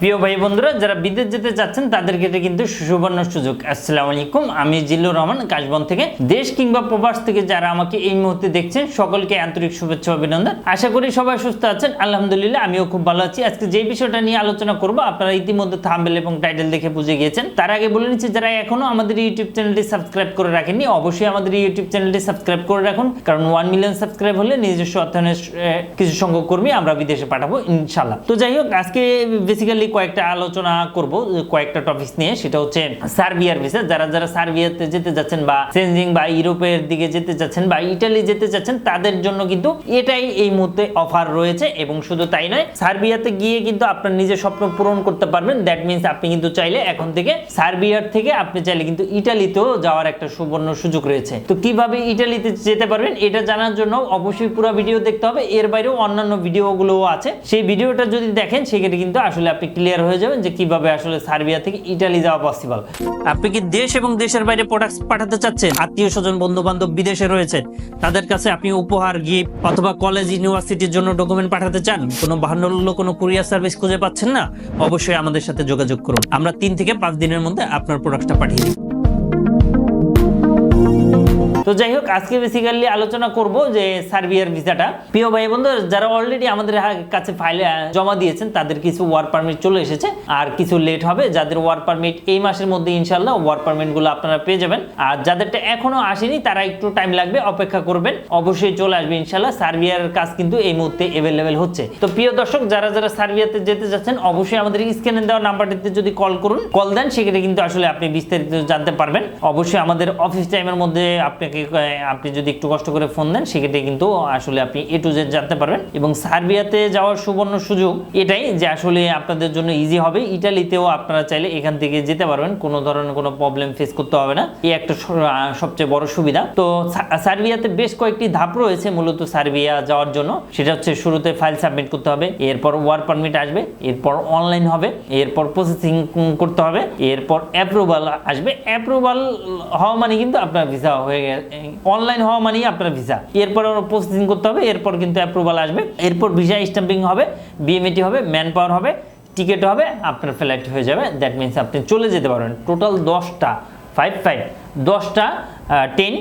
প্রিয় ভাই বন্ধুরা, যারা বিদেশ যেতে চাচ্ছেন, তাদের ক্ষেত্রে কিন্তু সুবর্ণ সুযোগ। আসসালামু আলাইকুম, আমি জিল্লুর রহমান, কাশবন থেকে। দেশ কিংবা প্রবাস থেকে যারা আমাকে এই মুহূর্তে দেখছেন, সকলকে আন্তরিক শুভেচ্ছা অভিনন্দন। আশা করি সবাই সুস্থ আছেন। আলহামদুলিল্লাহ, আমিও খুব ভালো আছি। আজকে যে বিষয়টা নিয়ে আলোচনা করব, আপনারা ইতিমধ্যে থাম্বেল এবং টাইটেল দেখে বুঝে গিয়েছেন। তার আগে বলে নিচ্ছি, যারা এখনও আমাদের ইউটিউব চ্যানেলটি সাবস্ক্রাইব করে রাখেননি, অবশ্যই আমাদের ইউটিউব চ্যানেলটি সাবস্ক্রাইব করে রাখুন। কারণ ওয়ান মিলিয়ন সাবস্ক্রাইব হলে নিজস্ব অর্থায়নের কিছু সংখ্যক কর্মী আমরা বিদেশে পাঠাবো ইনশাল্লাহ তো যাই হোক, আজকে বেসিক্যালি কয়েকটা আলোচনা করব কয়েকটা টপিক নিয়ে। সেটা হচ্ছে সার্বিয়ার ভিসা যারা যারা সার্বিয়াতে যেতে যাচ্ছেন বা চেঞ্জিং বা ইউরোপের দিকে যেতে যাচ্ছেন বা ইটালি যেতে যাচ্ছেন, তাদের জন্য কিন্তু এটাই এই মুহূর্তে অফার রয়েছে। এবং শুধু তাই নয়, সার্বিয়াতে গিয়ে কিন্তু আপনার নিজের স্বপ্ন পূরণ করতে পারবেন। দ্যাট মিনস আপনি কিন্তু চাইলে এখন থেকে সার্বিয়ার থেকে আপনি চাইলে কিন্তু ইটালিতেও যাওয়ার একটা সুবর্ণ সুযোগ রয়েছে। তো কীভাবে ইটালিতে যেতে পারবেন, এটা জানার জন্য অবশ্যই পুরো ভিডিও দেখতে হবে। এর বাইরেও অন্যান্য ভিডিওগুলোও আছে। সেই ভিডিওটা যদি দেখেন, সেক্ষেত্রে কিন্তু আসলে আপনি ক্লিয়ার হয়ে যাবেন যে কীভাবে আসলে সার্বিয়া থেকে ইটালি যাওয়া পসিবল আপনি কি দেশ এবং দেশের বাইরে প্রোডাক্টস পাঠাতে চাচ্ছেন? আত্মীয় স্বজন বন্ধু বান্ধব বিদেশে রয়েছে তাদের কাছে আপনি উপহার গিফট অথবা কলেজ ইউনিভার্সিটির জন্য ডকুমেন্ট পাঠাতে চান? কোনো বাহান্ন কোনো কুরিয়ার সার্ভিস খুঁজে পাচ্ছেন না? অবশ্যই আমাদের সাথে যোগাযোগ করুন। আমরা তিন থেকে পাঁচ দিনের মধ্যে আপনার প্রোডাক্টটা পাঠিয়ে দিই। তো যাই হোক, আজকে বেসিক্যালি আলোচনা করব যে সার্বিয়ার ভিসাটা। প্রিয় ভাই বন্ধু যারা অলরেডি আমাদের কাছে ফাইল জমা দিয়েছেন, তাদের কিছু ওয়ার্ক পারমিট চলে এসেছে। আর কিছু লেট হবে, যাদের ওয়ার্ক পারমিট এই মাসের মধ্যে ইনশাল্লাহ ওয়ার্ক পারমিটগুলো আপনারা পেয়ে যাবেন। আর যাদেরটা এখনও আসেনি, তারা একটু টাইম লাগবে, অপেক্ষা করবেন। অবশ্যই চলে আসবে ইনশাল্লাহ সার্বিয়ার কাজ কিন্তু এই মুহূর্তে অ্যাভেলেবেল হচ্ছে। তো প্রিয় দর্শক, যারা যারা সার্বিয়াতে যেতে যাচ্ছেন, অবশ্যই আমাদের স্ক্যানে দেওয়া নাম্বারটিতে যদি কল করুন কল দেন, সেক্ষেত্রে কিন্তু আসলে আপনি বিস্তারিত জানতে পারবেন। অবশ্যই আমাদের অফিস টাইমের মধ্যে আপনাকে আহ, আপনি যদি একটু কষ্ট করে ফোন দেন সেক্ষেত্রে কিন্তু আসলে আপনি এ টু জেড জানতে পারবেন। এবং সার্বিয়াতে যাওয়ার সুবর্ণ সুযোগ এটাই যে আসলে আপনাদের জন্য ইজি হবে। ইটালিতেও আপনারা চাইলে এখান থেকে যেতে পারবেন। কোনো ধরনের কোনো প্রবলেম ফেস করতে হবে না। এই একটা সবচেয়ে বড় সুবিধা। তো সার্বিয়াতে বেশ কয়েকটি ধাপ রয়েছে মূলত সার্বিয়া যাওয়ার জন্য। সেটা হচ্ছে শুরুতে ফাইল সাবমিট করতে হবে। এরপর ওয়ার্ক পারমিট আসবে। এরপর অনলাইন হবে। এরপর প্রসেসিং করতে হবে। এরপর অ্যাপ্রুভাল আসবে। অ্যাপ্রুভাল হওয়া মানে কিন্তু আপনার ভিসা হয়ে গেছে। অনলাইন হওয়া মানেই আপনার ভিসা এরপর প্রসেসিং করতে হবে, এরপর কিন্তু অ্যাপ্রুভাল আসবে। এরপর ভিসা স্ট্যাম্পিং হবে বিএমএটি হবে ম্যান পাওয়ার হবে টিকিট হবে আপনার ফ্লাইট হয়ে যাবে। দ্যাট মিনস আপনি চলে যেতে পারবেন। টোটাল দশটা ফাইভ ফাইভ দশটা টেন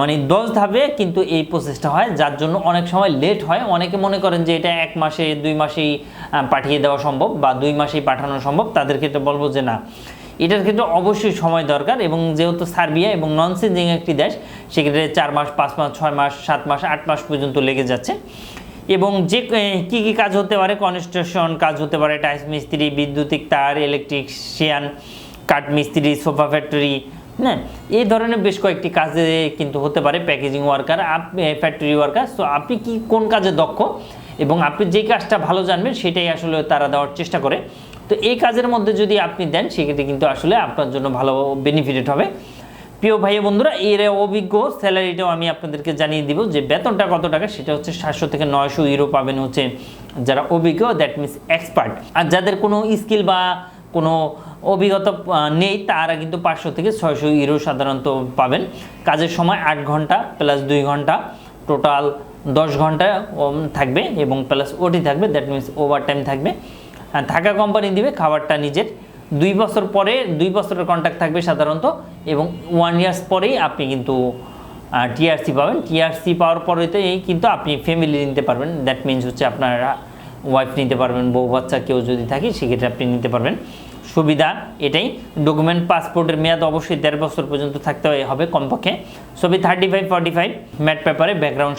মানে দশ ধাপে কিন্তু এই প্রসেসটা হয়, যার জন্য অনেক সময় লেট হয়। অনেকে মনে করেন যে এটা এক মাসে, দুই মাসেই পাঠিয়ে দেওয়া সম্ভব বা দুই মাসেই পাঠানো সম্ভব। তাদের ক্ষেত্রে বলব যে না। এটার ক্ষেত্রে অবশ্যই সময় দরকার এবং যেহেতু সার্বিয়া এবং নন চেঞ্জিং একটি দেশ, সেক্ষেত্রে চার মাস, পাঁচ মাস, ছয় মাস, সাত মাস, আট মাস পর্যন্ত লেগে যাচ্ছে। এবং যে কি কি কাজ হতে পারে? কনস্ট্রাকশন কাজ হতে পারে, টাইলস মিস্ত্রি, বিদ্যুতিক তার ইলেকট্রিশিয়ান কাঠ মিস্ত্রি, সোফা ফ্যাক্টরি হ্যাঁ? এই ধরনের বেশ কয়েকটি কাজে কিন্তু হতে পারে, প্যাকেজিং ওয়ার্কার, আপ ফ্যাক্টরি ওয়ার্কার। তো আপনি কি, কোন কাজে দক্ষ? এবং আপনি যে কাজটা ভালো জানবেন, সেটাই আসলে তারা দেওয়ার চেষ্টা করে। তো এই কাজের মধ্যে যদি আপনি দেন, সেক্ষেত্রে কিন্তু আসলে আপনার জন্য ভালো বেনিফিটেড হবে। প্রিয় ভাই বন্ধুরা, এর অভিজ্ঞ স্যালারিটাও আমি আপনাদেরকে জানিয়ে দিব যে বেতনটা কত টাকা, সেটা হচ্ছে সাতশো থেকে নয়শো ইউরো পাবেন হচ্ছে যারা অভিজ্ঞ দ্যাট মিনস এক্সপার্ট আর যাদের কোনো স্কিল বা কোনো অভিজ্ঞতা নেই, তারা কিন্তু পাঁচশো থেকে ছয়শো ইউরো সাধারণত পাবেন। কাজের সময় আট ঘণ্টা প্লাস দুই ঘণ্টা টোটাল দশ ঘণ্টা থাকবে এবং প্লাস ওটি থাকবে দ্যাট মিনস ওভার টাইম থাকবে। থাকা কোম্পানি দিবে খাবারটা নিজের। দুই বছর পরে, দুই বছরের কন্ট্যাক্ট থাকবে সাধারণত এবং ওয়ান ইয়ার্স পরেই আপনি কিন্তু টিআরসি পাবেন। টিআরসি পাওয়ার পরেতেই কিন্তু আপনি ফ্যামিলি নিতে পারবেন। দ্যাট মিনস হচ্ছে আপনার ওয়াইফ নিতে পারবেন, বউ বাচ্চা কেউ যদি থাকে সেক্ষেত্রে আপনি নিতে পারবেন। সুবিধা এটাই। ডকুমেন্ট পাসপোর্টের মেয়াদ অবশ্যই দেড় বছর পর্যন্ত থাকতে হবে কমপক্ষে। ছবি thirty five forty five matte পেপারে ব্যাকগ্রাউন্ড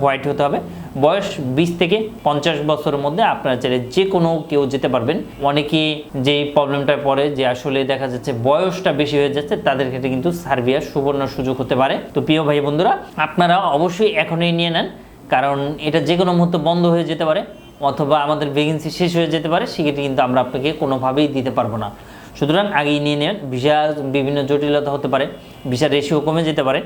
হোয়াইট হতে হবে। বয়স বিশ থেকে পঞ্চাশ বছরের মধ্যে আপনারা চাইলে যে কোনো কেউ যেতে পারবেন। অনেকে যে প্রবলেমটা পড়ে যে আসলে দেখা যাচ্ছে বয়সটা বেশি হয়ে যাচ্ছে, তাদের ক্ষেত্রে কিন্তু সার্বিয়ার সুবর্ণ সুযোগ হতে পারে। তো প্রিয় ভাই বন্ধুরা, আপনারা অবশ্যই এখনই নিয়ে নেন, কারণ এটা যে কোনো মুহূর্তে বন্ধ হয়ে যেতে পারে অথবা আমাদের ভ্যাকেন্সি শেষ হয়ে যেতে পারে, সেক্ষেত্রে কিন্তু আমরা আপনাকে কোনোভাবেই দিতে পারব না। সুতরাং আগেই নিয়ে নেন, ভিসা বিভিন্ন জটিলতা হতে পারে, ভিসা রেশিও কমে যেতে পারে।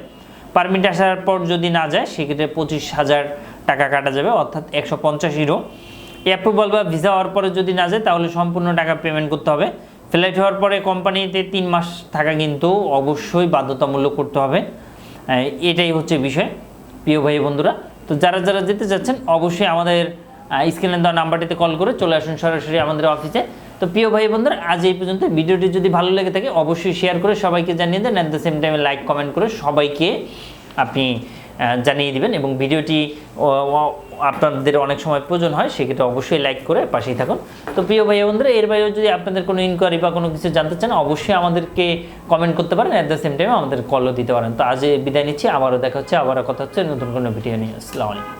পারমিট আসার পর যদি না যায়, সেক্ষেত্রে পঁচিশ হাজার টাকা কাটা যাবে, অর্থাৎ একশো পঞ্চাশ ইউরো অ্যাপ্রুভাল বা ভিসা হওয়ার পরে যদি না যায়, তাহলে সম্পূর্ণ টাকা পেমেন্ট করতে হবে। ফ্লাইট হওয়ার পরে কোম্পানিতে তিন মাস থাকা কিন্তু অবশ্যই বাধ্যতামূলক করতে হবে। এটাই হচ্ছে বিষয়, প্রিয় ভাই বন্ধুরা। তো যারা যারা যেতে চাচ্ছেন, অবশ্যই আমাদের স্ক্রিনে দেওয়া নাম্বারটিতে কল করে চলে আসুন সরাসরি আমাদের অফিসে তো প্রিয় ভাই বন্ধুরা, আজ এই পর্যন্ত। ভিডিওটি যদি ভালো লেগে থাকে, অবশ্যই শেয়ার করে সবাইকে জানিয়ে দেন। অ্যাট দ্য সেম টাইমে লাইক কমেন্ট করে সবাইকে আপনি জানিয়ে দিবেন এবং ভিডিওটি আপনাদের অনেক সময় প্রয়োজন হয়, সেক্ষেত্রে অবশ্যই লাইক করে পাশেই থাকুন। তো প্রিয় ভাই বন্ধুরা, এর বাইরেও যদি আপনাদের কোনো ইনকোয়ারি বা কোনো কিছু জানতে চান, অবশ্যই আমাদেরকে কমেন্ট করতে পারেন। অ্যাট দ্য সেম টাইমে আমাদের কলও দিতে পারেন। তো আজ বিদায় নিচ্ছি। আবারও দেখা হচ্ছে, আবারও কথা হচ্ছে নতুন কোনো ভিডিও নিয়ে। আসসালামু আলাইকুম।